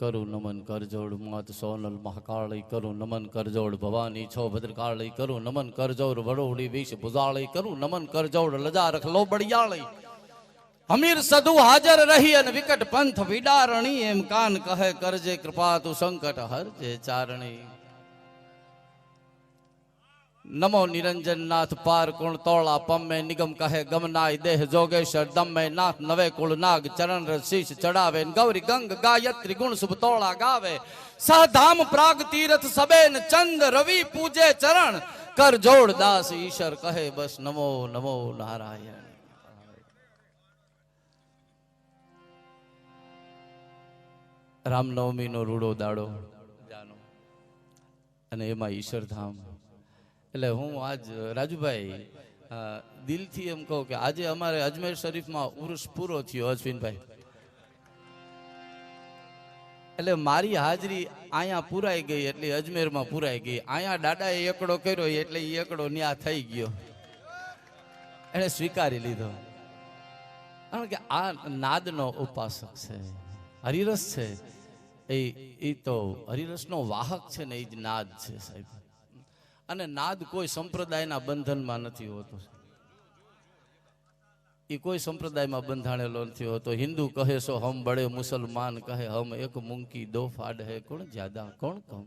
કરું નમન કરજોડ, માત સોનલ મહાકાળી કરું નમન કરજોડ, ભવાની છો ભદ્રકાળી કરું નમન કરજોડ વડોડી વિષ ભુજાળી કરું નમન કરજોડ લજા રખલો બળિયાળી અમીર સદુ હાજર રહી અને વિકટ પંથ વિડારણી, એમ કાન કહે કરજે કૃપા તું સંકટ હરજે ચારણી. નમો નિરંજન નાથ પાર કુણ તોળા પમે નિગમ કહે, ગમનાય દેહ જોગેશ્વર દમે નાથ નવે કુળ નાગ, ચરણ શીશ ચડાવે ગૌરી ગંગ ગાયત્રી ગુણ શુભ તોળા ગાવે. સાધામ પ્રાગ તીરથ સબેન, ચંદ રવિ પૂજે ચરણ, કર જોડ દાસ ઈશ્વર કહે, બસ નમો નમો નારાયણ. રામનવમીનો રૂડો દાડો. અને એમાં ઈશ્વરધામ એટલે હું આજ, રાજુભાઈ દિલથી એમ કહું કે આજે અમારે અજમેર શરીફમાં ઉર્સ પૂરો થયો, અશ્વિનભાઈ. એટલે મારી હાજરી અહીંયા પુરાઈ ગઈ, એટલે અજમેરમાં પુરાઈ ગઈ. અહીંયા દાદાએ એકડો કર્યો, એટલે એ એકડો ન્યા થઈ ગયો. એણે સ્વીકારી લીધો. કારણ કે આ નાદનો ઉપાસક છે, હરિરસ છે. એ એ તો હરિરસનો વાહક છે ને, એ જ નાદ છે, સાહેબ. અને નાદ કોઈ સંપ્રદાયના બંધનમાં નથી હોતો. એ કોઈ સંપ્રદાયમાં બંધાણેલો નથી હોતો. હિન્દુ કહે સો, હમ બડે મુસલમાન કહે, હમ એક મુંકી દો ફાડ હે, કોણ જ્યાદા, કોણ કમ?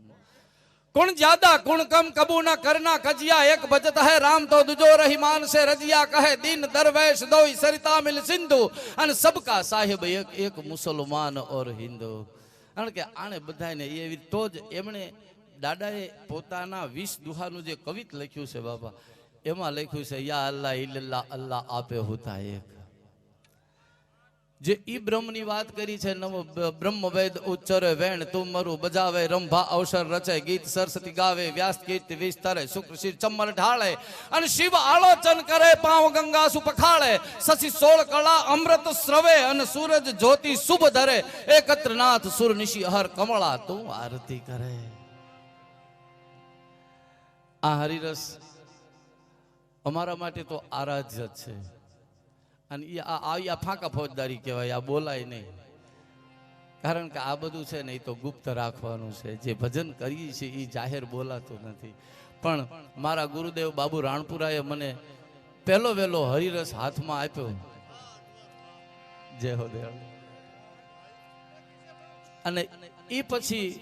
કોણ જ્યાદા, કોણ કમ? કબુ ના કરના કજિયા એક બચત હે રામ તો દુજો રહીમાન સે રજિયા કહે, દિન દરવેશ દોઈ સરિતા મિલ સિંધુ. અને સબકા સાહેબ એક એક મુસલમાન ઓર હિન્દુ. કારણ કે આણે બધાને એવી તો જ એમણે દાદાએ પોતાના વીસ દુહાનું જે કવિત લખ્યું છે બાબા એમાં લખ્યું છે, યા અલ્લાહ ઇલ્લાહ અલ્લાહ આપે હોતા એક. જે ઈ બ્રહ્મની વાત કરી છે નવ બ્રહ્મ વેદ ઉચ્ચરે વેણ, તું મરુ, બજાવે, રંભા, અવસર રચે, ગીત સરસ્વતી ગાવે, વ્યાસ કીર્તિ વિસ્તરે, શુક્ર શિર ચમર ઢાળે, અને શિવ આલોચન કરે પાવ ગંગા સુ પખાળે શશી સોળ કળા અમૃત સ્રવે, અને સૂરજ જ્યોતિ શુભ ધરે એકત્ર નાથ સુર નિશી હર કમળા તું આરતી કરે. આ હરિરસ અમારા માટે તો આરાધ્ય જ છે. અને એ આ આ આ ફાંકા ફોજદારી કહેવાય, આ બોલાય નહીં. કારણ કે આ બધું છે ને એ તો ગુપ્ત રાખવાનું છે. જે ભજન કરીએ છીએ એ જાહેર બોલાતું નથી. પણ મારા ગુરુદેવ બાબુ રાણપુરાએ મને પહેલો વહેલો હરિરસ હાથમાં આપ્યો. જય હો દેવ. અને એ પછી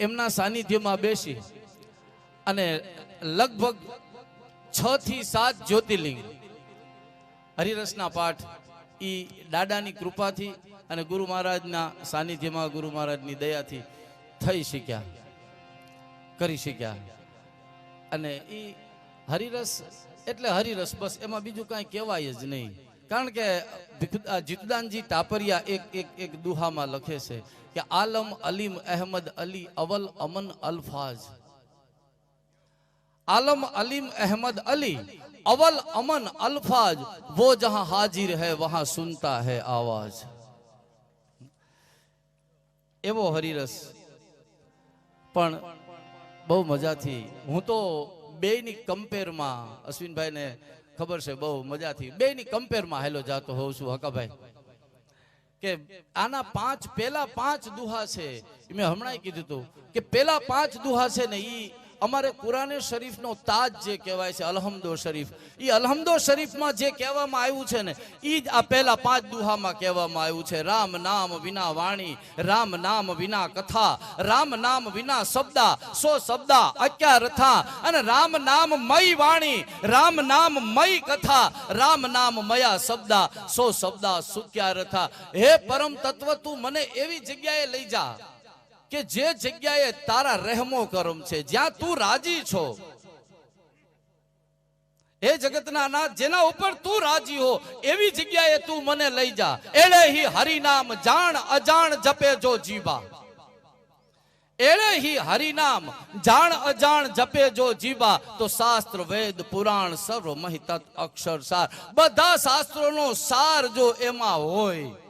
એમના સાનિધ્યમાં બેસી. અને લગભગ છ થી સાત જ્યોતિર્લિંગ. હરિરસના પાઠ ઈ દાદાની કૃપાથી અને ગુરુ મહારાજના સાનિધ્યમાં ગુરુ મહારાજની દયાથી થઈ શક્યા, કરી શક્યા. અને એ હરિરસ એટલે હરિરસ બસ, એમાં બીજું કાંઈ કહેવાય જ નહીં. કારણ કે જીતદાનજી ટાપરિયા એક એક એક દુહામાં લખે છે કે, આલમ અલીમ અહેમદ અલી અવલ અમન અલ્ફાઝ. आलम अलीम अहमद अली अवल अमन अल्फाज वो जहां हाजिर है वहां सुनता है आवाज એવો હરિરસ પણ બહુ મજાથી હું તો બેયની કમ્પેરમાં અશ્વિનભાઈને ખબર છે બહુ મજાથી બેયની કમ્પેરમાં હેલો જાતો હોઉં છું હકાભાઈ કે આના પાંચ પેલા પાંચ દુહા છે ઈ મેં હમણાં કીધું હતું કે પેલા પાંચ દુહા છે ને ઈ અમારે કુરાને શરીફનો તાજ જે કહેવાય છે, અલહમદો શરીફ. એ અલહમદો શરીફમાં જે કહેવામાં આવ્યું છે ને એ જ આ પહેલા પાંચ દુહામાં કહેવામાં આવ્યું છે. રામ નામ વિના વાણી, રામ નામ વિના કથા, રામ નામ વિના શબ્દા, સો શબ્દા અક્યા રથા, અને રામ નામ મય વાણી, રામ નામ મય કથા, રામ નામ મયા શબ્દા, સો શબ્દા સુક્યા રથા. હે પરમ તત્વ, તું મને એવી જગ્યાએ લઈ જા. કે જે જગ્યાએ તારા રહેમો કરમ છે, જ્યાં તું રાજી છો. એ જગતના નાથ જેના ઉપર તું રાજી હો, એવી જગ્યાએ તું મને લઈ જા. એળે હી હરિનામ જાણ અજાણ જપે જો જીવા એળે હી હરિનામ જાણ અજાણ જપે જો જીવા તો શાસ્ત્ર, વેદ, પુરાણ સર્વ મહિતત અક્ષર સાર બધા શાસ્ત્રોનો સાર જો એમાં હોય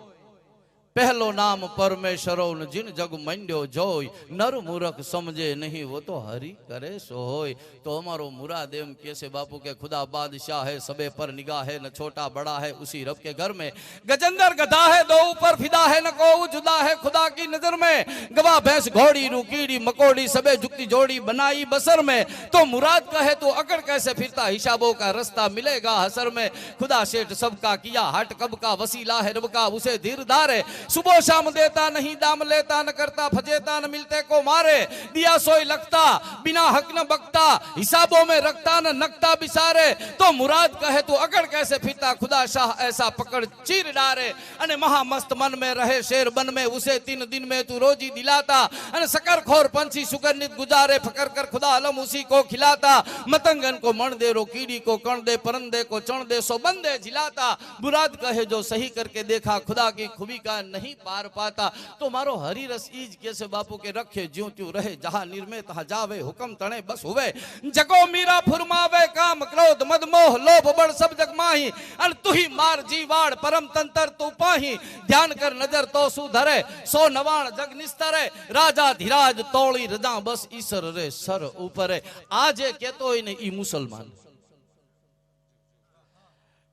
પહેલો નામ પરમેશ્વરો ને જીન જગ મંડ્યો જોય નર મૂરખ સમજે નહીં વો તો હરી કરે સો હોય તો અમારો મુરાદ એમ કે છે બાપુ કે ખુદા બાદશાહ है सबे पर निगाह है न छोटा बड़ा है उसी रब के घर में गजंदर गधा है दो ऊपर फिदा है न को जुदा है खुदा की नजर में गवा भैंस घोड़ी रूकीड़ी मकोड़ी सबे जुक्ति जोड़ी बनाई बसर में तो मुराद कहे तो अकड़ कैसे फिरता हिसाबों का रास्ता मिलेगा हसर में खुदा सेठ सबका किया हट कब का वसीला है रब का उसे धीरदार है सुबह शाम देता नहीं, दाम लेता, न करता, फजेता, न मिलते, को मारे। दिया सोई लगता, बिना हक न बकता, हिसाबों में रखता, न नकता, बिसारे। तो मुराद कहे, तू अकड़ कैसे फिरता? खुदा शाह ऐसा पकड़ चीर डारे। अने महामस्त मन में रहे शेर बन में, उसे तीन दिन में तू रोजी दिलाता। अने सकर खोर पंछी सुगंधित गुजारे, फकर कर खुदा अलम उसी को खिलाता। मतंगन को मण दे रो कीड़ी को कण दे, परंदे को चण दे, सो बंदे झिलाता। मुराद कहे, जो सही करके देखा, खुदा की खूबी का નહીં પાર પાતા તો મારો હરિરસ ઈ જ કે છે, બાપુ, કે રખે, જ્યું ત્યું રહે, જહા નિર્મે તહા જાવે, હુકમ તણે બસ હુવે. જગો મીરા ફુરમાવે કામ, ક્રોધ મદ મોહ લોભ, બળ, સબ જગ માહી. અન તુહી માર જીવાડ પરમ તંતર તું પાહી. ધ્યાન કર નજર તો શું ધરે? સો નવાણ જગ નિસ્તરે. રાજા ધીરાજ, તોળી રજા બસ ઈશ્વર રે, સર ઉપરે. આ જે કેતો હોય ને ઈ મુસલમાન.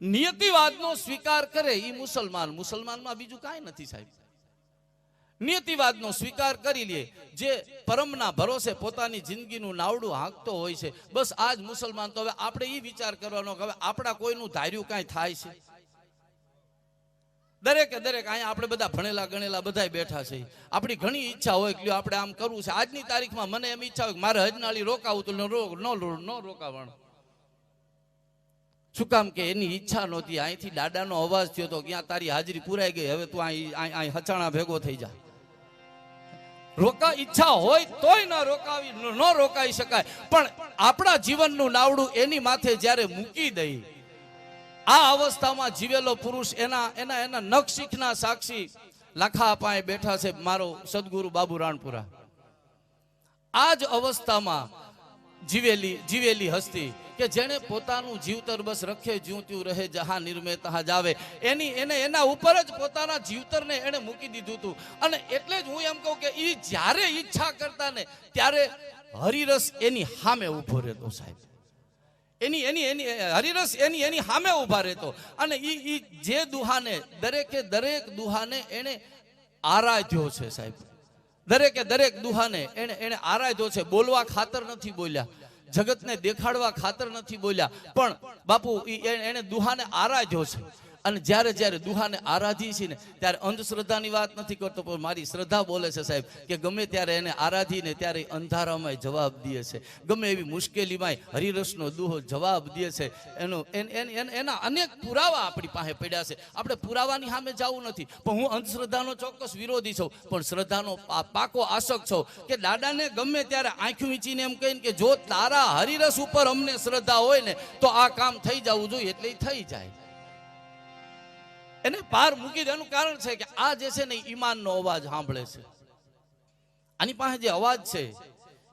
નિયતિવાદનો સ્વીકાર કરે એ મુસલમાન. મુસલમાનમાં બીજું કાંઈ નથી સાહેબ. નિયતિવાદનો સ્વીકાર કરી લે. જે પરમના ભરોસે પોતાની જિંદગીનું નાવડું હાંકતો હોય છે. બસ આજ મુસલમાન તો હવે આપણે એ વિચાર કરવાનો કે હવે આપણા કોઈનું ધાર્યું કાંઈ થાય છે. દરેકે દરેક અહીંયા આપણે બધા ભણેલા ગણેલા બધા બેઠા છે. આપણી ઘણી ઈચ્છા હોય કે આપણે આમ કરવું છે. આજની તારીખમાં મને એમ ઈચ્છા હોય મારે હજનાળી રોકાવું તો ન રો- ન રો- ન રોકાવાનું શું કામ કે એની ઈચ્છા નહોતી અહીંથી દાદાનો અવાજ થયો તો ક્યાં તારી હાજરી પુરાઈ ગઈ, હવે તું અહીં અહીં હચાણા ભેગો થઈ જા. રોકા ઈચ્છા હોય તોય ન રોકાવી, ન રોકાઈ શકાય. પણ આપણા જીવનનું નાવડું એની માથે જ્યારે મૂકી દઈ, આ અવસ્થામાં જીવેલો પુરુષ એના એના એના નખશીખના સાક્ષી લાખા પાસે બેઠા છે મારો સદગુરુ બાબુ રાણપુરા. આ જ અવસ્થામાં જીવેલી જીવેલી હસ્તી કે જેણે પોતાનું જીવતર બસ રખે જ્યું રહે, જહા નિર્મે તહા જાવે એની, એને એના ઉપર જ પોતાના જીવતરને એને મૂકી દીધું હતું અને એટલે જ હું એમ કહું કે એ જ્યારે ઈચ્છા કરતા ને, ત્યારે હરિરસ એની સામે ઊભો રહેતો સાહેબ. એની એની એની હરિરસ એની એની સામે ઊભા રહેતો. અને એ એ જે દુહાને, દરેકે દરેક દુહાને એને આરાધ્યો છે સાહેબ. દરેકે દરેક દુહાને એને એને આરાધ્યો છે. બોલવા ખાતર નથી બોલ્યા. જગતને દેખાડવા ખાતર નથી બોલ્યા. પણ બાપુ એને દુહાને આરાધ્યો છે. અને જ્યારે જ્યારે દુહાને આરાધી છે ને, ત્યારે અંધશ્રદ્ધાની વાત નથી કરતો, પણ મારી શ્રદ્ધા બોલે છે સાહેબ કે ગમે ત્યારે એને આરાધીને ત્યારે અંધારામાં જવાબ દે છે. ગમે એવી મુશ્કેલીમાં હરિરસનો દુહો જવાબ દે છે. એનો, એન- અનેક પુરાવા આપણી પાસે પડ્યા છે. આપણે પુરાવાની સામે જવું નથી, પણ હું અંધશ્રદ્ધાનો ચોક્કસ વિરોધી છું. પણ શ્રદ્ધાનો પાકો આશક છું કે દાદાને ગમે ત્યારે આંખ વીંચીને એમ કહીને કે જો તારા હરિરસ ઉપર અમને શ્રદ્ધા હોય ને, તો આ કામ થઈ જવું જોઈએ, એટલે થઈ જાય. એને પાર મૂકી દેવાનું કારણ છે કે આ જે છે ને ઈમાનનો અવાજ સાંભળે છે. આની પાસે જે અવાજ છે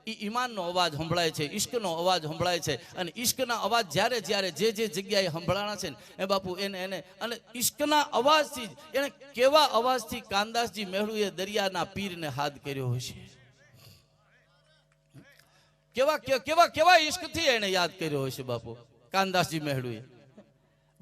એ ઈમાનનો અવાજ સંભળાય છે, ઈશ્કનો અવાજ સંભળાય છે અને ઈશ્કના અવાજ જ્યારે જ્યારે જે જે જગ્યાએ સંભળાણા છે ને, એ બાપુ એને એને અને ઈશ્કના અવાજથી જ એને કેવા અવાજથી કાનદાસજી મેહુએ દરિયાના પીરને હાથ કર્યો હશે કેવા કેવા કેવા ઈશ્કથી એને યાદ કર્યો હશે બાપુ, કાનદાસજી મેહડુએ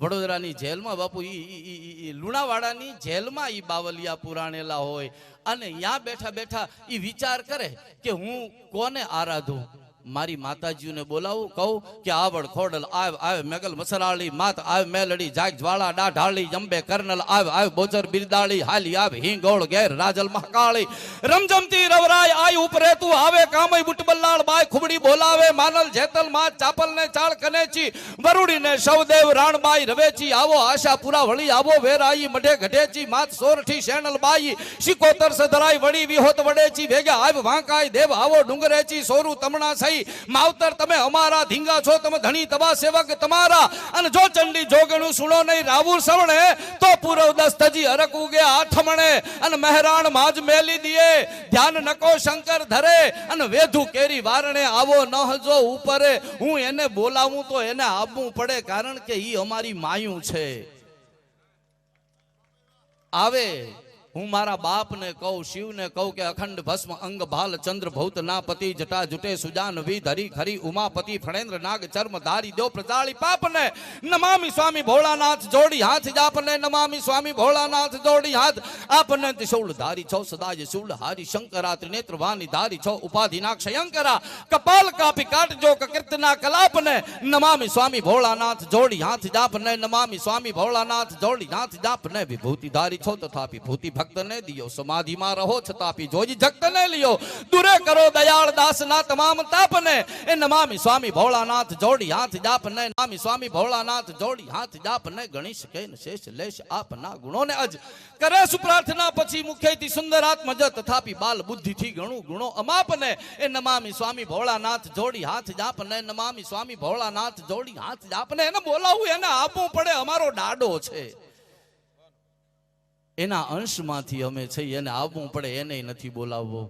વડોદરાની જેલમાં બાપુ, ઈ લુણાવાડાની જેલમાં ઈ બાવલિયા પુરાણેલા હોય. અને ત્યાં બેઠા બેઠા ઈ વિચાર કરે કે હું કોને આરાધું? મારી માતાજીને બોલાવું, કહું કે આવડ ખોડલ, આવ આવ મેગલ મસરાળી માત, આવ મેલડી, જાગ જ્વાળા ડા ઢાળી જંબે કર્નલ, આવ આવ બોચર બિરદાળી, હાલી, આવ હિંગોળ ગેર રાજલ, મહાકાળી. રમજમતી રવરાય, આય ઉપરે તું આવે, કામય, બુટબલ્લાળ, બાય, ખુબડી બોલાવે, માનલ, જેતલ, માત ચાપલ ને ચાળ, કનેચી વરુડી ને સૌદેવ રાણબાઈ, રવેચી, આવો આશાપુરા વળી આવો વેરાઈ, મઢે ઘટેચી, માત, સોરઠી શેણલ બાઈ, શિકોતર, સધરાઈ, વળી, વિહોત, વડેચી ભેગા આવ વાંકાય દેવ, આવો, ડુંગરેચી, સોરું, તમણા સહી માવતર, તમે અમારા ધીંગા છો, તમે ધણી તબા સેવક તમારા. અને જો ચંડી જોગણું સુણો નહીં રાવું સવણે, તો પૂરવ દસ્તજી અરક ઉગે આઠમણે અને મહેરાણ માજ મેલી દીએ. ધ્યાન નકો શંકર ધરે. અને વેધુ કેરી વારણે આવો ન હજો ઉપરે. હું એને બોલાવું તો એને આવવું પડે, કારણ કે ઈ અમારી માયું છે. આવે. હું મારા બાપને કહું, શિવને કહું કે અખંડ ભસ્મ અંગ ભાલ ચંદ્ર ભૌત ના પતિ જટા જુટે સુજાન વિધ હરી ખરી ઉમાપતિ ફણેન્દ્ર નાગ ચર્મ ધારી દો પ્રજાળી પાપને. નમામી સ્વામી ભોળાનાથ જોડી હાથ જાપને, નમામી સ્વામી ભોળાનાથ જોડી હાથ આપને ત્રિશૂળ ધારી છો સદાય શૂળ હારી શંકરા ત્રિનેત્રવાની ધારી છો ઉપાધિના ક્ષયંકરા. કપાલ કાપી કાટજો કીર્તના કલાપને, નમામી સ્વામી ભોળાનાથ જોડી હાથ જાપને, નમામી સ્વામી ભોળાનાથ જોડી હાથ જાપને. વિભૂતિ ધારી છો તથાપી ભૂતિ ભક્તને દિયો. સમાધિમાં રહો છતાપી જોજી જગતને લ્યો. દુરે કરો દયાળ દાસના તમામ તાપને. એ નમામી સ્વામી ભોળાનાથ જોડી હાથ જાપને. નામી સ્વામી ભોળાનાથ જોડી હાથ જાપને. ગણી શકે ને શેષ લેશ આપના ગુણોને અજ. કરે સુ પ્રાર્થના પછી મુખેથી સુંદર આત્મજ તથાપી બાલ બુદ્ધિથી ઘણું ગુણો અમાપને. એ નમામી સ્વામી ભોળાનાથ જોડી હાથ જાપને. નમામી સ્વામી ભોળાનાથ જોડી હાથ જાપને. એને બોલાવું, એને આપવું પડે. અમારો ડાડો છે. એના અંશમાંથી અમે છીએ એને આવવું પડે એને નથી બોલાવવો.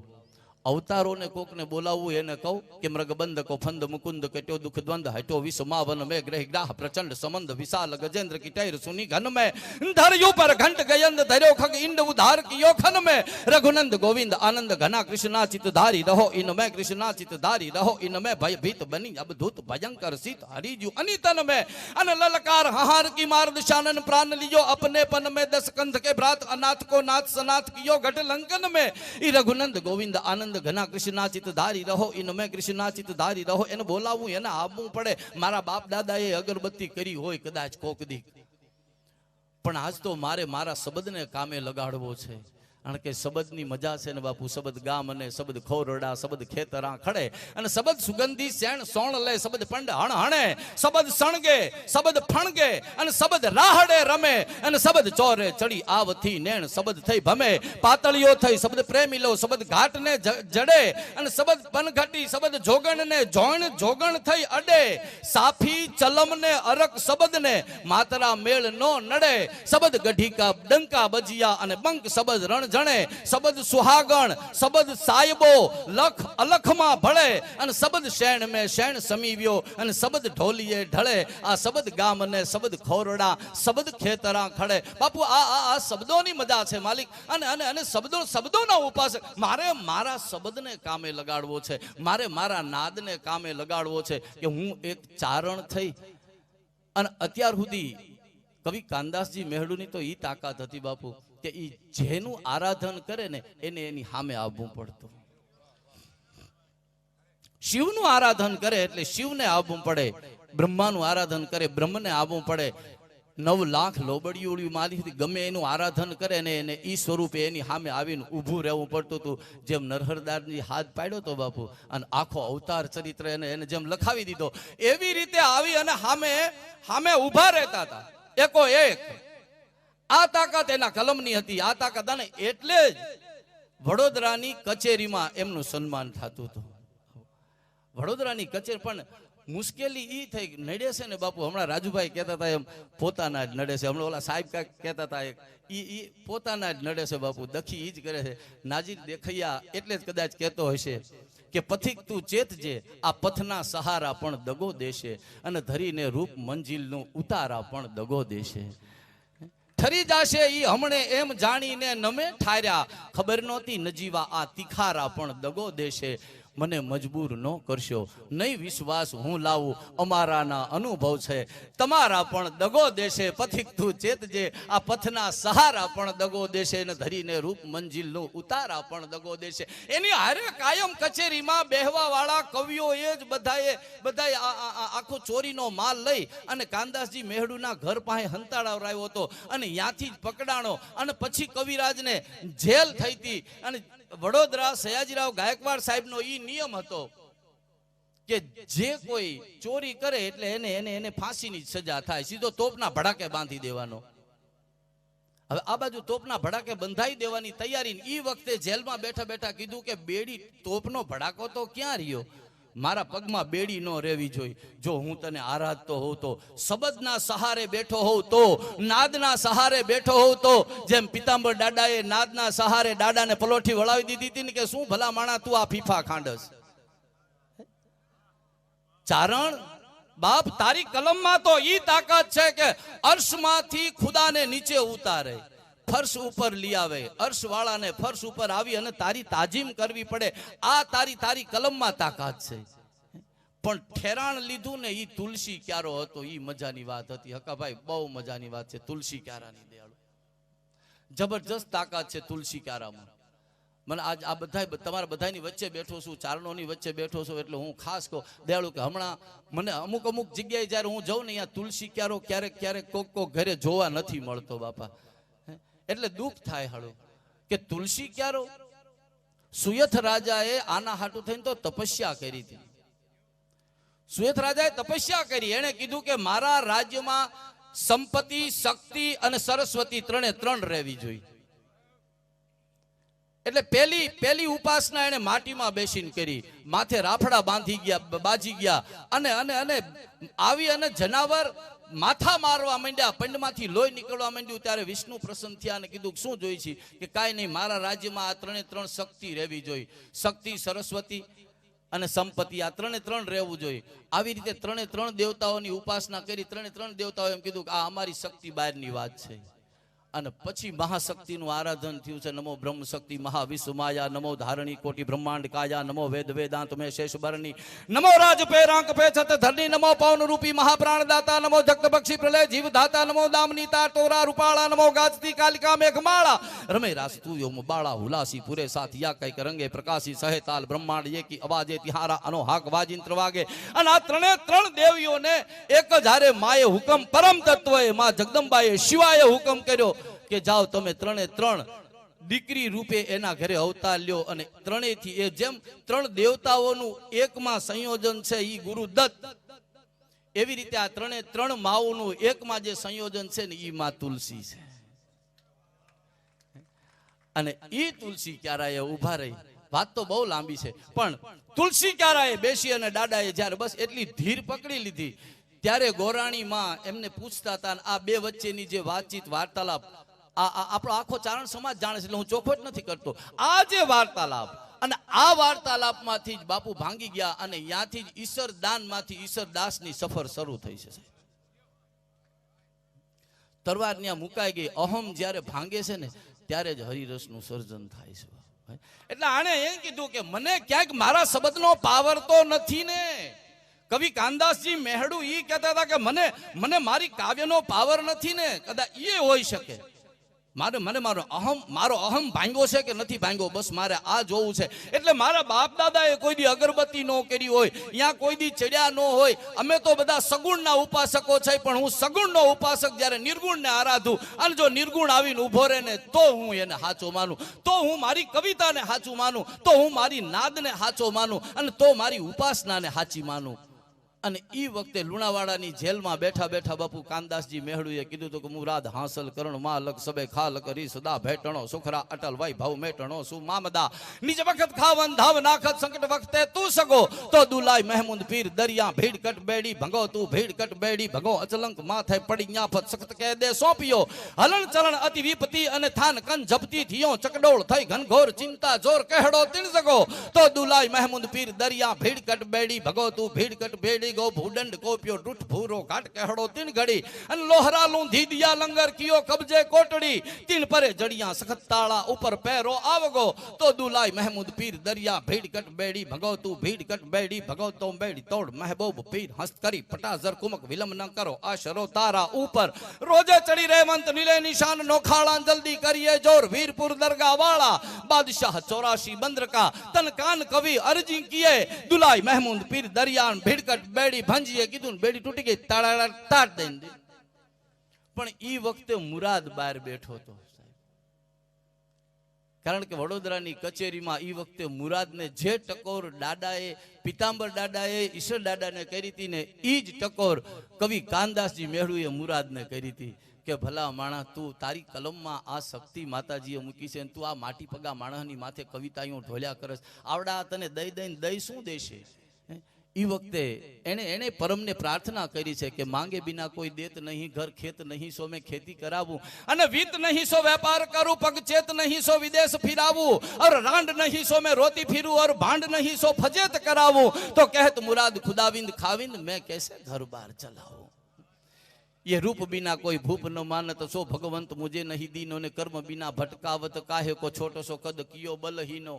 અવતારોને કોકને બોલાવવું એને કહું કે મૃગબંધ કો ફંદ મુકુંદ કટ્યો દુઃખ દ્વંદ હટો વિષમા વન મેં ગ્રહ ગ્રાહ પ્રચંડ સંબંધ વિશાલ ગજેન્દ્ર की टैर सुनी घन में धरयु पर घंट गयंद धर्यो खग इंड उधार कियो खन में रघुनंद गोविंद आनंद घना कृष्णा चित धारी रहो इन में कृष्णा चित धारी रहो इन में भय भीत बनी अब धूत भयंकर सीत हरिजु अनितन में अन ललकार हाहार की मार दिशानन प्राण लियो अपने पन में दस कंध के भ्रात अनाथ को नाथ सनाथ कियो घट लंकन में ई रघुनंद गोविंद आनंद ઘના કૃષ્ણાચિત ધારી રહો ઇન મેં ચિત્ત ધારી રહો, એને બોલાવવું, એને આવવું પડે. મારા બાપ દાદાએ અગરબત્તી કરી હોય કદાચ કોક દી. પણ આજ તો મારે મારા શબ્દને કામે લગાડવો છે. કારણ કે શબ્દની મજા છે ને બાપુ, શબ્દ ગામ અને શબ્દ ખોરડા, શબ્દ ખેતરા ખડે. અને શબ્દ સુગંધી, શેણ, સોણ લે, શબ્દ પંડ હણ હણે. શબ્દ સણગે શબ્દ ફણગે, અને શબ્દ રાહડે રમે. અને શબ્દ ચોરે ચડી આવથી નેણ શબ્દ થઈ ભમે. પાતળીઓ થઈ શબ્દ પ્રેમીલો શબ્દ ઘાટને જડે. અને શબ્દ પનઘટી, શબ્દ જોગણને જોણ, જોગણ થઈ અડે. સાફી ચલમને અરક શબ્દને, માતરા મેળ નો નડે. શબ્દ ગઢીકા, ડંકા, બજિયા અને બંક શબ્દ રણ જણે સબદ સુહાગણ સબદ સાયબો, લખ, અલખમાં ભળે, અને શબ્દ શેણ મેં શેણ સમીવ્યો, અને શબ્દ ઢોલીએ ઢળે, આ શબ્દ ગામ ને શબ્દ ખોરડા શબ્દ ખેતરા ખડે. બાપુ, આ આ આ શબ્દોની મજા છે, માલિક. અને અને અને શબ્દો, શબ્દોના ઉપાસક મારે મારા શબ્દને કામે લગાડવો છે. મારે મારા નાદને કામે લગાડવો છે કે હું એક ચારણ થઈ. અને અત્યાર સુધી કવિ કાનદાસજી મેહડુની તો એ તાકાત હતી, બાપુ. કે એ જેનું આરાધન કરે ને એને એની સામે આવવું પડતું. શિવનું આરાધન કરે એટલે શિવને આવવું પડે. બ્રહ્માનું આરાધન કરે, બ્રહ્મને આવવું પડે. નવ લાખ લોબડિયું મારી હતી ગમે એનું આરાધન કરે ને એને એ સ્વરૂપે એની સામે આવીને ઊભું રહેવું પડતું હતું જેમ નરહરદારની હાથ પાડ્યો તો બાપુ, અને આખો અવતાર ચરિત્ર એને એને જેમ લખાવી દીધો. એવી રીતે આવી અને સામે સામે ઊભા રહેતા હતા. એકો એક. આ તાકાત એના કલમની હતી. આ તાકાત અને એટલે જ વડોદરાની કચેરીમાં એમનું સન્માન થતું હતું. વડોદરાની કચેરી, પણ મુશ્કેલી ઈ થઈ નડે છે ને બાપુ, હમણાં રાજુભાઈ કહેતા હતા એમ, પોતાના જ નડે છે. હમણાં ઓલા સાહેબ કાંઈક કહેતા હતા એક, ઈ ઈ પોતાના જ નડે છે બાપુ, દખી ઈ જ કરે છે. નાજીર દેખૈયા એટલે જ કદાચ કહેતો હશે કે પથિક તું ચેતજે આ પથના સહારા પણ દગો દેશે અને ધરીને રૂપ મંજિલનું ઉતારા પણ દગો દેશે. ઠરી જાશે ઈ હમણે એમ જાણીને નમે ઠાર્યા. ખબર નહોતી નજીવા આ તિખારા પણ દગો દેશે. મને મજબૂર ન કરશો. નહીં વિશ્વાસ હું લાવું. અમારાના અનુભવ છે. તમારા પણ દગો દેશે, પથિક તું ચેતજે આ પથના સહારા પણ દગો દેશે ને ધરીને રૂપ મંજિલનું ઉતારા પણ દગો દેશે. એની હારે કાયમ કચેરીમાં બેહવા વાળા કવિઓ એ જ બધાએ બધાએ આખો ચોરીનો માલ લઈ અને કાનદાસજી મેહડુના ઘર પાસે હંતાડાવરાયો હતો. અને ત્યાંથી જ પકડાણો. અને પછી કવિરાજને જેલ થઈ હતી. અને વડોદરા સયાજીરાવ ગાયકવાડ સાહેબનો ઈ નિયમ હતો કે જે કોઈ ચોરી કરે એટલે એને એને એને ફાંસીની સજા થાય. સીધો તોપના ભડાકે બાંધી દેવાનો. હવે આ બાજુ તોપના ભડાકે બંધાઈ દેવાની તૈયારી એ વખતે જેલમાં બેઠા બેઠા કીધું કે બેડી તોપનો ભડાકો તો ક્યાં રહ્યો? મારા પગમાં બેડી ન રહેવી જોઈએ. જો હું તને આરાધતો હોઉં તો શબ્દના સહારે બેઠો હોઉં તો, નાદના સહારે બેઠો હોઉં તો, જેમ પિતાંબર દાદાએ નાદના સહારે દાદાને પલોઠી વળાવી દીધી હતી ને કે શું ભલા માણા તું આ ફીફા ખાંડસ? ચારણ, બાપ તારી કલમમાં તો ઈ તાકાત છે કે અર્શમાંથી ખુદાને નીચે ઉતારે. ફર્શ ઉપર લઈ આવે. અર્શ વાળાને ફર્શ ઉપર આવી અને તારી તાજીમ કરવી પડે. આ તારી તારી કલમમાં તાકાત છે. પણ ઠેરાણ લીધું ને એ તુલસી ક્યારો હતો? એ મજાની વાત હતી. હકાભાઈ બહુ મજાની વાત છે. તુલસી ક્યારાની દયાળુ જબરજસ્ત તાકાત છે તુલસી ક્યારામાં. મને આજ આ બધા તમારા બધાની વચ્ચે બેઠો છું, ચારણોની વચ્ચે બેઠો છું એટલે હું ખાસ કહું દયાળુ કે હમણાં મને અમુક અમુક જગ્યાએ જ્યારે હું જાઉં ને અહીંયા તુલસી ક્યારો ક્યારેક ક્યારેક કોક કોક ઘરે જોવા નથી મળતો બાપા? એટલે દુઃખ થાય હાળો. કે તુલસી ક્યારો? સુયથ રાજાએ આના હાટું થઈને તો તપસ્યા કરી હતી. સુયથ રાજાએ તપસ્યા કરી. એને કીધું કે મારા રાજ્યમાં સંપત્તિ, શક્તિ અને સરસ્વતી ત્રણે ત્રણ રહેવી જોઈએ. એટલે પેલી પેલી ઉપાસના એને માટીમાં બેસીને કરી. માથે રાફડા બાંધી ગયા, બાજી ગયા. અને અને અને આવી અને જનાવર માથા મારવા માંડ્યા, પંડમાંથી લોહી નીકળવા માંડ્યું, ત્યારે વિષ્ણુ પ્રસન્ન થયા અને કીધું, શું જોઈ છે? કે કાંઈ નહીં, મારા રાજ્યમાં આ ત્રણે ત્રણ શક્તિ રહેવી જોઈએ. શક્તિ સરસ્વતી અને સંપત્તિ, આ ત્રણે ત્રણ રહેવું જોઈએ. આવી રીતે ત્રણે ત્રણ દેવતાઓની ઉપાસના કરી, ત્રણે ત્રણ દેવતાઓ એમ કીધું કે આ અમારી શક્તિ બહારની વાત છે. અને પછી મહાશક્તિનું આરાધન થયું છે. નમો બ્રહ્મ શક્તિ મહાવિશ્વ માયા, નમો ધારણી કોટી બ્રહ્માંડ કાયા, નમો વેદ વેદાંત મે શેષ બરણી, નમો રાજ પે રાંક પે છત ધરની, નમો પવન રૂપી મહાપ્રાણ દાતા નમો જગત બક્ષી પ્રલય જીવ દાતા નમો દામની તાર તોરા રૂપાળા, નમો ગાજતી કાલિકા મેઘમાળા. રમે રાસ તું યોમ બાળા હુલાસી પૂરે સાથ યા કંઈક રંગે પ્રકાશી, સહે તાલ બ્રહ્માંડ એકી અવાજે તિહારા અનો હાક વાજિંત્ર વાગે. અને આ ત્રણે ત્રણ દેવીઓને એક જ હારે માએ હુકમ પરમ તત્વએ, માં જગદંબાએ શિવાએ હુકમ કર્યો. કે જાઓ તમે ત્રણે ત્રણ દીકરી રૂપે એના ઘરે અવતાર લ્યો અને ત્રણેયથી એ જેમ ત્રણ દેવતાઓનું એકમાં સંયોજન છે ઈ ગુરુદત્ત એવી રીતે આ ત્રણે ત્રણ માઓનું એકમાં જે સંયોજન છે ને એ માં તુલસી છે. અને એ તુલસી ક્યારાએ ઊભા રહી. વાત તો બહુ લાંબી છે, પણ તુલસી ક્યારાએ બેસી અને દાદાએ જ્યારે બસ એટલી ધીર પકડી લીધી, ત્યારે ગોરાણી માં એમને પૂછતા હતા આ બે વચ્ચેની જે વાતચીત, વાર્તાલાપ આપણો આખો ચારણ સમાજ જાણે છે એટલે હું ચોખવટ નથી કરતો. આ જે વાર્તાલાપ, અને આ વાર્તાલાપમાંથી જ બાપુ ભાંગી ગયા અને ત્યાંથી જ ઈશ્વર દાનમાંથી ઈશ્વર દાસની સફર શરૂ થઈ છે તરવાર ત્યાં મુકાઈ ગઈ. અહમ જ્યારે ભાંગે છે ને, ત્યારે જ હરિરસનું સર્જન થાય છે. એટલે આણે એમ કીધું કે મને ક્યાંક મારા શબ્દનો પાવર તો નથી ને. કવિ કાનદાસજી મેહડુ ઈ કહેતા હતા કે મને મને મારી કાવ્યનો પાવર નથી ને. કદાચ એ હોઈ શકે. મારે મને મારો અહમ મારો અહમ ભાંગ્યો છે કે નથી ભાંગ્યો? બસ મારે આ જોવું છે. એટલે મારા બાપ દાદાએ કોઈ દી અગરબત્તી ન કરી હોય ત્યાં કોઈ દી ચડ્યા ન હોય, અમે તો બધા સગુણના ઉપાસકો છે, પણ હું સગુણનો ઉપાસક જ્યારે નિર્ગુણને આરાધું, અને જો નિર્ગુણ આવીને ઊભો રહે ને, તો હું એને સાચો માનું. તો હું મારી કવિતાને સાચું માનું, તો હું મારી નાદને સાચો માનું, અને તો મારી ઉપાસનાને સાચી માનું. અને ઈ વખતે લુણાવાડાની જેલમાં બેઠા બેઠા બાપુ કાનદાસજી મેહડુએ કીધું હતું કે મુરાદ હાંસલ કરણમાં લગ સબે ખાલ કરી, સદા ભેટણો, સુખરા અટલ ભાઈ ભાવ મેટણો સુ મામદા? નિજ વખત ખાવન ધાવ નાખત સંકટ વખતે તું સગો, તો દુલાઈ મહેમુદ પીર દરિયા ભીડ કટ બેડી, ભગો તું ભીડ કટ બેડી, ભગો અચલંક માથે પડી ન્યાફત સખત કે દે સોંપ્યો. હલણ ચલણ અતિ વિપતિ અને થાન કન જપતી થયો, ચકડોળ થઈ ઘનઘોર ચિંતા જોર કહેડો તીણ સગો. તો દુલાઈ મહેમુદ પીર દરિયા ભીડ કટ બેડી, ભગો તું ભીડ કટ બેડી ગો ભૂડંડ કોપ્યો ડૂઠ ભૂરો ઘાટ કહેડો તીન ઘડી અને લોહરાલું ધીદિયા લંગર કિયો કબજે કોટડી તીન પરે જડિયા સખત તાળા ઉપર પહેરો આવગો તો દુલાઈ મહેમૂદ પીર દરિયા ભીડ કટ બેડી ભગો તું ભીડ કટ બેડી ભગો તો બેડી તોડ મહેબૂબ પીર હસ્ત કરી પટાઝર કુમક વિલંબ ન કરો આશરો તારા ઉપર રોજે ચડી રેવંત નીલે નિશાન નોખાળા જલ્દી કરીએ જોર વીરપુર દરગાહ વાળા બાદશાહ ચોરાશી બંદરકા તન કાન કવિ અરજી કિયે દુલાઈ મહેમૂદ પીર દરિયાન ભીડકટ બેડી ભાંજીએ કીધું ને, બેડી તૂટી ગઈ તાળા તાટ દઈને દે. પણ એ વખતે મુરાદ બહાર બેઠો હતો કારણ કે વડોદરાની કચેરીમાં એ વખતે મુરાદને જે ટકોર દાદાએ, પિતાંબર દાદાએ ઈશ્વર દાદાને કરી હતી ને એ જ ટકોર કવિ કાનદાસજી મેહડુએ મુરાદને કરી હતી કે ભલા માણસ, તું તારી કલમમાં આ શક્તિ માતાજીએ મૂકી છે તું આ માટી પગા માણસની માથે કવિતાઓ ઢોલ્યા કરસ. આવડા તને દઈ દઈને દઈ શું દેશે? હે? ઈ વખતે એને એને પરમને પ્રાર્થના કરી છે કે માંગે બિના કોઈ દેત નહીં ઘર ખેત નહીં સો મેં ખેતી કરાવું અને વિત નહીં સો વેપાર કરું પગ ચેત નહીં સો વિદેશ ફિરાવું और રાંડ નહીં સો મેં રોતી ફિરું और ભાંડ નહીં સો ફજેત કરાવું તો કહેત મુરાદ ખુદાવિંદ ખાવિંદ मैं कैसे घर बार चलाऊं ये रूप बिना कोई भूप न मानत सो भगवंत मुझे नहीं दीनो ने कर्म बिना भटकावत काहे को छोटो સો કદ કિયો બલહીનો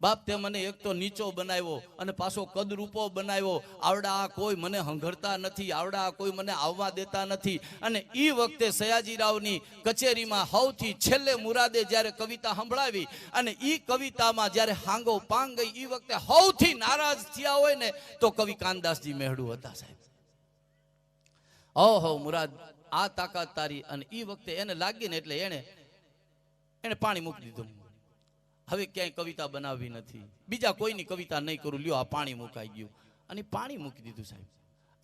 બાપ તે મને એક તો નીચો બનાવ્યો અને પાછો કદરૂપો બનાવ્યો. આવડા આ કોઈ મને હંઘરતા નથી, આવડા આ કોઈ મને આવવા દેતા નથી. અને એ વખતે સયાજીરાવની કચેરીમાં સૌથી છેલ્લે મુરાદે જ્યારે કવિતા સંભળાવી અને ઈ કવિતામાં જ્યારે હાંગો પાંગ ગઈ એ વખતે સૌથી નારાજ થયા હોય ને, તો કવિ કાનદાસજી મેહડુ હતા સાહેબ. ઓહો, મુરાદ, આ તાકાત તારી. અને ઈ વખતે એને લાગી ને એટલે એને એને પાણી મૂકી દીધું. હવે ક્યાંય કવિતા બનાવવી નથી. બીજા કોઈની કવિતા નહીં કરું, લ્યો, આ પાણી મુકાઈ ગયું. અને પાણી મૂકી દીધું સાહેબ.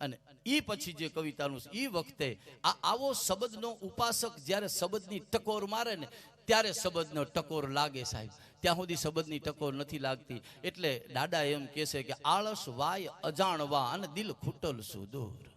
અને એ પછી જે કવિતાનું ઈ વખતે આ આવો શબ્દનો ઉપાસક જ્યારે શબ્દની ટકોર મારે ને, ત્યારે શબ્દનો ટકોર લાગે સાહેબ. ત્યાં સુધી શબ્દની ટકોર નથી લાગતી. એટલે દાદા એમ કહે છે કે, આળસ વાય અજાણવા અને દિલ ખૂટલ સુદૂર.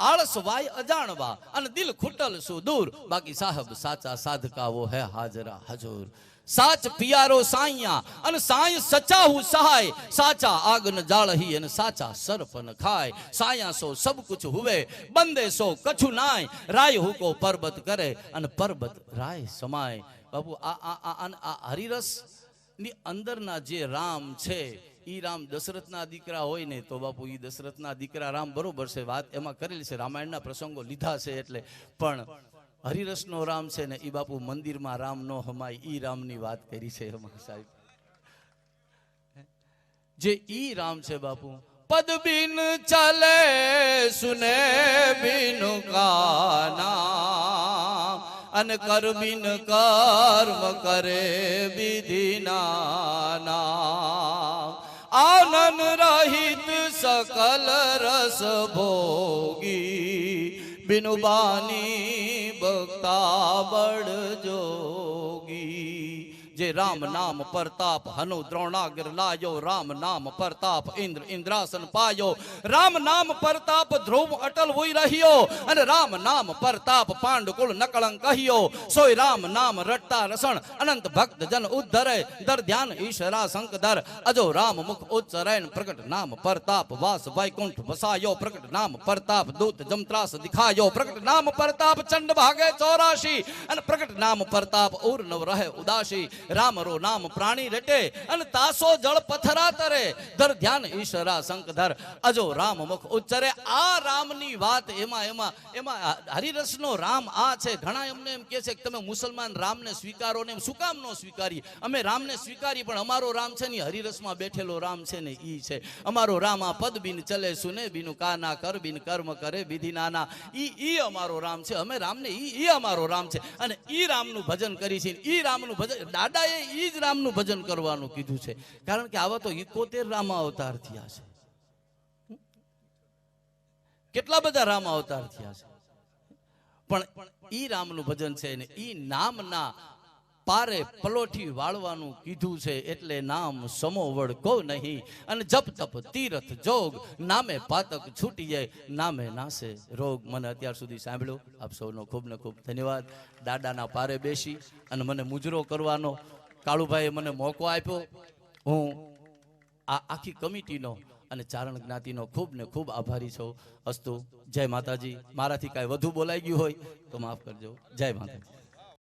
આળસ વાય અજાણવા અને દિલ ખૂટલ શું દૂર બાકી સાહેબ સાચા સાધકાઓ હે હાજરા હજુર. સાચ પિયારો સાઈયા અને સાય સચા હું સહાય. સાચા આગન જાળહી અને સાચા સરપન ખાય. સાયા સો સબ કુછ હુવે, બંદે સો કછુ નાય. રાય હુકો પર્વત કરે અને પર્વત રાય સમાય. આ આ આ- આ હરિરસની અંદરના જે રામ છે ઈ રામ દશરથના દીકરા હોય ને, તો બાપુ ઈ દશરથના દીકરા રામ બરોબર છે, વાત એમાં કરેલી છે, રામાયણના પ્રસંગો લીધા છે એટલે. પણ હરિરસનો રામ છે ને, ઈ બાપુ મંદિરમાં રામ નો હમાય, ઈ રામની વાત કરી છે, એમાં સાહેબ. જે ઈ રામ છે બાપુ, પદ બિન ચાલે, સુને બિન કાના. અને કર બિન કર્મ કરે વિધિના નામ આનંદ રહિત સકલ રસ ભોગી. બિનુબાની બાની બક્તા બળ જોગી. જે રામ નામ પ્રતાપ હનુ દ્રોણાગર લાયો, રામ નામ પ્રતાપ ઇન્દ્ર ઇન્દ્રાસન પાયો. રામ નામ પ્રતાપ ધ્રુવ અટલ હોઈ રહ્યો અને રામ નામ પ્રતાપ પાંડુકુળ નકળંક કહ્યો. સોય રામ નામ રટતા રસણ, અનંત ભક્ત જન ઉદ્ધરે. દર ધ્યાન ઈશ્વરા શંકધર, અજો રામ મુખ ઉચ્ચરૈન પ્રગટ નામ પ્રતાપ વાસ વૈકુંઠ વસાયો, પ્રગટ નામ પ્રતાપ દૂત જમત્રાસ દિખાયો. પ્રગટ નામ પ્રતાપ ચંડ ભાગે ચોરાશી અને પ્રગટ નામ પ્રતાપ ઉર નવ રહે ઉદાસી. રામ રો નામ પ્રાણી રટે અને તાસો જળ પથરા તરે. ધર ધ્યાન ઈશ્વરા શંકધર. અજો રામ મુખ ઉચ્ચરે, આ રામની વાત એમાં એમાં એમાં હરિરસનો રામ આ છે. ઘણા એમને એમ કહે છે કે તમે મુસલમાન રામને સ્વીકારો ને શું કામ નો સ્વીકારી? અમે રામને સ્વીકારી, પણ અમારો રામ છે ને હરિરસમાં બેઠેલો રામ છે ને ઈ છે. અમારો રામ આ પદ બિન ચલે સુને બિનુ કાના કર બિન કર્મ કરે વિધિ નાના. ઈ ઈ અમારો રામ છે. અમે રામને ઈ ઈ અમારો રામ છે. અને ઈ રામનું ભજન કરી છે ઈ રામનું ભજન દાદાએ ઈ જ રામનું ભજન કરવાનું કીધું છે. કારણ કે આવા તો ઇકોતેર રામા અવતાર થયા છે. કેટલા બધા રામ અવતાર થયા છે? પણ ઈ રામનું ભજન છે ને ઈ નામના પારે પલોઠી વાળવાનું કીધું છે એટલે નામ સમોવડ કો નહીં. અને જપ તપ તીરથ જોગ, નામે પાતક છૂટી જાય, નામે નાશે રોગ. મને અત્યાર સુધી સાંભળ્યો. આપ સૌનો ખૂબ ને ખૂબ ધન્યવાદ. દાદાના પારે બેસી અને મને મુજરો કરવાનો. કાળુભાઈએ મને મોકો આપ્યો. હું આ આખી કમિટીનો અને ચારણ જ્ઞાતિનો ખૂબ ને ખૂબ આભારી છું. અસ્તુ, જય માતાજી. મારાથી કાંઈ વધુ બોલાઈ ગયું હોય તો માફ કરજો. જય માતાજી.